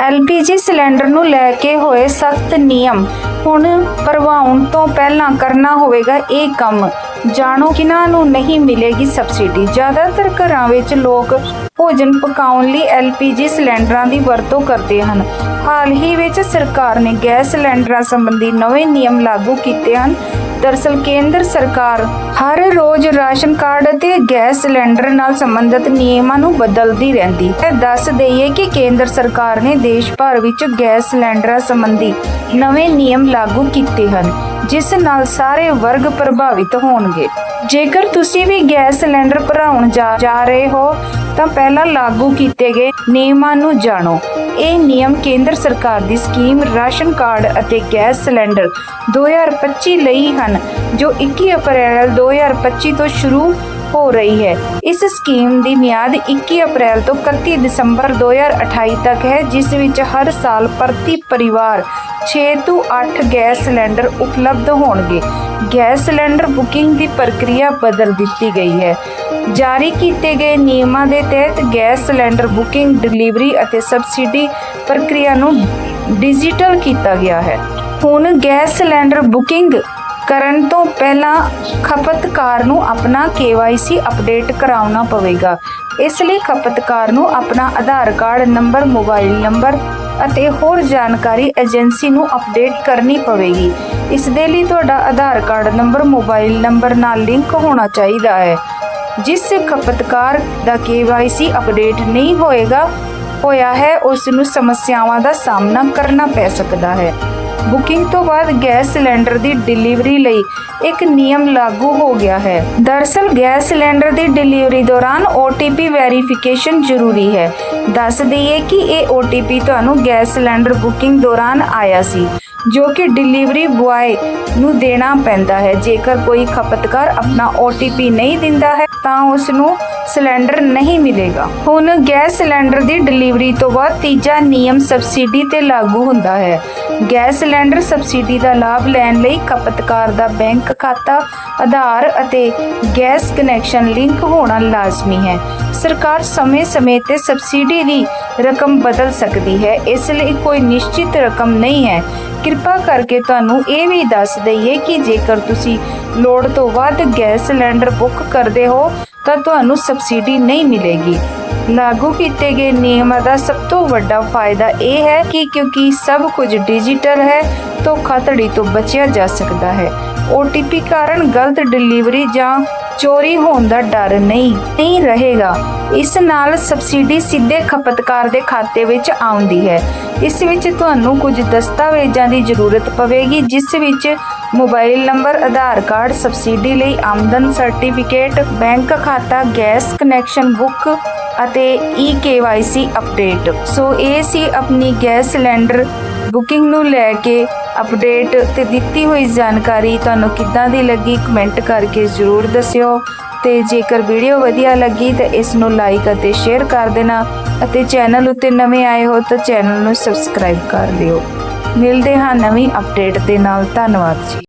LPG cylinder ਨੂੰ ਲੈ ਕੇ ਹੋਏ ਸਖਤ ਨਿਯਮ। ਹੁਣ ਭਰਵਾਉਣ ਤੋਂ ਪਹਿਲਾਂ ਕਰਨਾ ਹੋਵੇਗਾ ਇਹ ਕੰਮ। ਜਾਣੋ ਕਿਨਾਂ ਨੂੰ ਨਹੀਂ ਮਿਲੇਗੀ ਸਬਸਿਡੀ। ਜ਼ਿਆਦਾਤਰ ਘਰਾਂ ਵਿੱਚ ਲੋਕ ਭੋਜਨ ਪਕਾਉਣ ਲਈ ਐਲਪੀਜੀ ਸਿਲੰਡਰਾਂ ਦੀ ਵਰਤੋਂ ਕਰਦੇ ਹਨ। ਹਾਲ ਹੀ ਵਿੱਚ ਸਰਕਾਰ ਨੇ ਗੈਸ ਸਿਲੰਡਰਾਂ ਸੰਬੰਧੀ ਨਵੇਂ ਨਿਯਮ ਲਾਗੂ ਕੀਤੇ ਹਨ। ਦਰਸਲ ਕੇਂਦਰ ਸਰਕਾਰ ਹਰ ਰੋਜ਼ ਰਾਸ਼ਨ ਕਾਰਡ ਅਤੇ ਗੈਸ ਸਿਲੰਡਰ ਨਾਲ ਸੰਬੰਧਿਤ ਨਿਯਮਾਂ ਨੂੰ ਬਦਲਦੀ ਰਹਿੰਦੀ ਹੈ। ਦੱਸ ਦਈਏ ਕਿ ਕੇਂਦਰ ਸਰਕਾਰ ਨੇ ਦੇਸ਼ ਭਰ ਵਿੱਚ ਗੈਸ ਸਿਲੰਡਰਾਂ ਸੰਬੰਧੀ ਨਵੇਂ ਨਿਯਮ ਲਾਗੂ ਕੀਤੇ ਹਨ, ਜਿਸ ਨਾਲ ਸਾਰੇ ਵਰਗ ਪ੍ਰਭਾਵਿਤ ਹੋਣਗੇ। ਜੇਕਰ ਤੁਸੀਂ ਵੀ ਗੈਸ ਸਿਲੰਡਰ ਭਰਾਉਣ ਜਾ ਜਾ ਰਹੇ ਹੋ ਤਾਂ ਪਹਿਲਾਂ ਲਾਗੂ ਕੀਤੇ ਗਏ ਨਿਯਮਾਂ ਨੂੰ ਜਾਣੋ। ਇਹ ਨਿਯਮ ਕੇਂਦਰ ਸਰਕਾਰ ਦੀ ਸਕੀਮ ਰਾਸ਼ਨ ਕਾਰਡ ਅਤੇ ਗੈਸ ਸਿਲੰਡਰ 2025 ਲਈ ਹਨ, ਜੋ 21 ਅਪ੍ਰੈਲ 2025 ਤੋਂ ਸ਼ੁਰੂ ਹੋ ਰਹੀ ਹੈ। ਇਸ ਸਕੀਮ ਦੀ ਮਿਆਦ 21 ਅਪ੍ਰੈਲ ਤੋਂ 31 ਦਸੰਬਰ 2028 ਤੱਕ ਹੈ, ਜਿਸ ਵਿੱਚ ਹਰ ਸਾਲ ਪ੍ਰਤੀ ਪਰਿਵਾਰ 6 ਤੋਂ 8 ਗੈਸ ਸਿਲੰਡਰ ਉਪਲਬਧ ਹੋਣਗੇ। ਗੈਸ ਸਿਲੰਡਰ ਬੁਕਿੰਗ ਦੀ ਪ੍ਰਕਿਰਿਆ ਬਦਲ ਦਿੱਤੀ ਗਈ ਹੈ। ਜਾਰੀ ਕੀਤੇ ਗਏ ਨਿਯਮਾਂ ਦੇ ਤਹਿਤ ਗੈਸ ਸਿਲੰਡਰ ਬੁਕਿੰਗ, ਡਿਲੀਵਰੀ ਅਤੇ ਸਬਸਿਡੀ ਪ੍ਰਕਿਰਿਆ ਨੂੰ ਡਿਜੀਟਲ ਕੀਤਾ ਗਿਆ ਹੈ। ਹੁਣ ਗੈਸ ਸਿਲੰਡਰ ਬੁਕਿੰਗ ਕਰਨ ਤੋਂ ਪਹਿਲਾਂ ਖਪਤਕਾਰ ਨੂੰ ਆਪਣਾ KYC ਅਪਡੇਟ ਕਰਾਉਣਾ ਪਵੇਗਾ। ਇਸ ਲਈ ਖਪਤਕਾਰ ਨੂੰ ਆਪਣਾ Aadhaar card number, mobile number ਅਤੇ ਹੋਰ ਜਾਣਕਾਰੀ ਏਜੰਸੀ ਨੂੰ ਅਪਡੇਟ ਕਰਨੀ ਪਵੇਗੀ। ਇਸ ਦੇ ਲਈ ਤੁਹਾਡਾ Aadhaar card number, mobile number ਨਾਲ ਲਿੰਕ ਹੋਣਾ ਚਾਹੀਦਾ ਹੈ। ਜਿਸ ਖਪਤਕਾਰ ਦਾ KYC ਅਪਡੇਟ ਨਹੀਂ ਹੋਏਗਾ, ਹੋਇਆ ਹੈ, ਉਸ ਨੂੰ ਸਮੱਸਿਆਵਾਂ ਦਾ ਸਾਹਮਣਾ ਕਰਨਾ ਪੈ ਸਕਦਾ ਹੈ। ਬੁਕਿੰਗ ਤੋਂ ਬਾਅਦ ਗੈਸ ਸਿਲੰਡਰ ਦੀ ਡਿਲੀਵਰੀ ਲਈ ਇੱਕ ਨਿਯਮ ਲਾਗੂ ਹੋ ਗਿਆ ਹੈ। ਦਰਅਸਲ, ਗੈਸ ਸਿਲੰਡਰ ਦੀ ਡਿਲੀਵਰੀ ਦੌਰਾਨ OTP ਵੈਰੀਫਿਕੇਸ਼ਨ ਜ਼ਰੂਰੀ ਹੈ। ਦੱਸ ਦਈਏ ਕਿ ਇਹ OTP ਤੁਹਾਨੂੰ ਗੈਸ ਸਿਲੰਡਰ ਬੁਕਿੰਗ ਦੌਰਾਨ ਆਇਆ ਸੀ, ਜੋ ਕਿ ਡਿਲੀਵਰੀ ਬੁਆਏ ਨੂੰ ਦੇਣਾ ਪੈਂਦਾ ਹੈ। ਜੇਕਰ ਕੋਈ ਖਪਤਕਾਰ ਆਪਣਾ OTP ਨਹੀਂ ਦਿੰਦਾ ਹੈ, ਤਾਂ ਉਸ ਨੂੰ ਸਿਲੰਡਰ ਨਹੀਂ ਮਿਲੇਗਾ। ਹੁਣ ਗੈਸ ਸਿਲੰਡਰ ਦੀ ਡਿਲੀਵਰੀ ਤੋਂ ਬਾਅਦ ਤੀਜਾ ਨਿਯਮ ਸਬਸਿਡੀ ਤੇ ਲਾਗੂ ਹੁੰਦਾ ਹੈ। ਗੈਸ ਸਿਲੰਡਰ ਸਬਸਿਡੀ ਦਾ ਲਾਭ ਲੈਣ ਲਈ ਖਪਤਕਾਰ ਦਾ ਬੈਂਕ ਖਾਤਾ, ਆਧਾਰ ਅਤੇ ਗੈਸ ਕਨੈਕਸ਼ਨ ਲਿੰਕ ਹੋਣਾ ਲਾਜ਼ਮੀ ਹੈ। ਸਰਕਾਰ ਸਮੇਂ-ਸਮੇਂ ਤੇ ਸਬਸਿਡੀ ਦੀ ਰਕਮ ਬਦਲ ਸਕਦੀ ਹੈ, ਇਸ ਲਈ ਕੋਈ ਨਿਸ਼ਚਿਤ ਰਕਮ ਨਹੀਂ ਹੈ। ਕਿਰਪਾ ਕਰਕੇ ਤੁਹਾਨੂੰ ਇਹ ਵੀ ਦੱਸ ਦਈਏ ਕਿ ਜੇਕਰ ਤੁਸੀਂ ਲੋੜ ਤੋਂ ਵੱਧ ਗੈਸ ਸਿਲੰਡਰ ਬੁੱਕ ਕਰਦੇ ਹੋ, ਤਾਂ ਤੁਹਾਨੂੰ ਸਬਸਿਡੀ ਨਹੀਂ ਮਿਲੇਗੀ। ਲਾਗੂ ਕੀਤੇ ਗਏ ਨਿਯਮਾਂ ਦਾ ਸਭ ਤੋਂ ਵੱਡਾ ਫਾਇਦਾ ਇਹ ਹੈ ਕਿ ਕਿਉਂਕਿ ਸਭ ਕੁਝ ਡਿਜੀਟਲ ਹੈ, ਧੋਖਾਧੜੀ ਤੋਂ ਬਚਿਆ ਜਾ ਸਕਦਾ ਹੈ। OTP ਕਾਰਨ ਗਲਤ ਡਿਲੀਵਰੀ ਜਾਂ ਚੋਰੀ ਹੋਣ ਦਾ ਡਰ ਨਹੀਂ ਨਹੀਂ ਰਹੇਗਾ। ਇਸ ਨਾਲ ਸਬਸਿਡੀ ਸਿੱਧੇ ਖਪਤਕਾਰ ਦੇ ਖਾਤੇ ਵਿੱਚ ਆਉਂਦੀ ਹੈ। ਇਸ ਵਿੱਚ ਤੁਹਾਨੂੰ ਕੁਝ ਦਸਤਾਵੇਜ਼ਾਂ ਦੀ ਜ਼ਰੂਰਤ ਪਵੇਗੀ, ਜਿਸ ਵਿੱਚ mobile number, Aadhaar card, subsidy ਲਈ ਆਮਦਨ ਸਰਟੀਫਿਕੇਟ, ਬੈਂਕ ਖਾਤਾ, ਗੈਸ ਕਨੈਕਸ਼ਨ ਬੁੱਕ ਅਤੇ ਈ eKYC ਅਪਡੇਟ। ਸੋ, ਇਹ ਸੀ ਆਪਣੀ ਗੈਸ ਸਿਲੰਡਰ ਬੁਕਿੰਗ ਨੂੰ ਲੈ ਕੇ ਅਪਡੇਟ ਤੇ ਦਿੱਤੀ ਹੋਈ ਜਾਣਕਾਰੀ ਤੁਹਾਨੂੰ ਕਿੱਦਾਂ ਦੀ ਲੱਗੀ ਕਮੈਂਟ ਕਰਕੇ ਜ਼ਰੂਰ ਦੱਸਿਓ। ਤੇ ਜੇਕਰ ਵੀਡੀਓ ਵਧੀਆ ਲੱਗੀ ਤਾਂ ਇਸ ਨੂੰ ਲਾਈਕ ਅਤੇ ਸ਼ੇਅਰ ਕਰ ਦੇਣਾ ਅਤੇ ਚੈਨਲ ਉੱਤੇ ਨਵੇਂ ਆਏ ਹੋ ਤਾਂ ਚੈਨਲ ਨੂੰ ਸਬਸਕ੍ਰਾਈਬ ਕਰ ਲਿਓ ਮਿਲਦੇ ਹਾਂ ਨਵੀਂ ਅਪਡੇਟ ਦੇ ਨਾਲ। ਧੰਨਵਾਦ ਜੀ।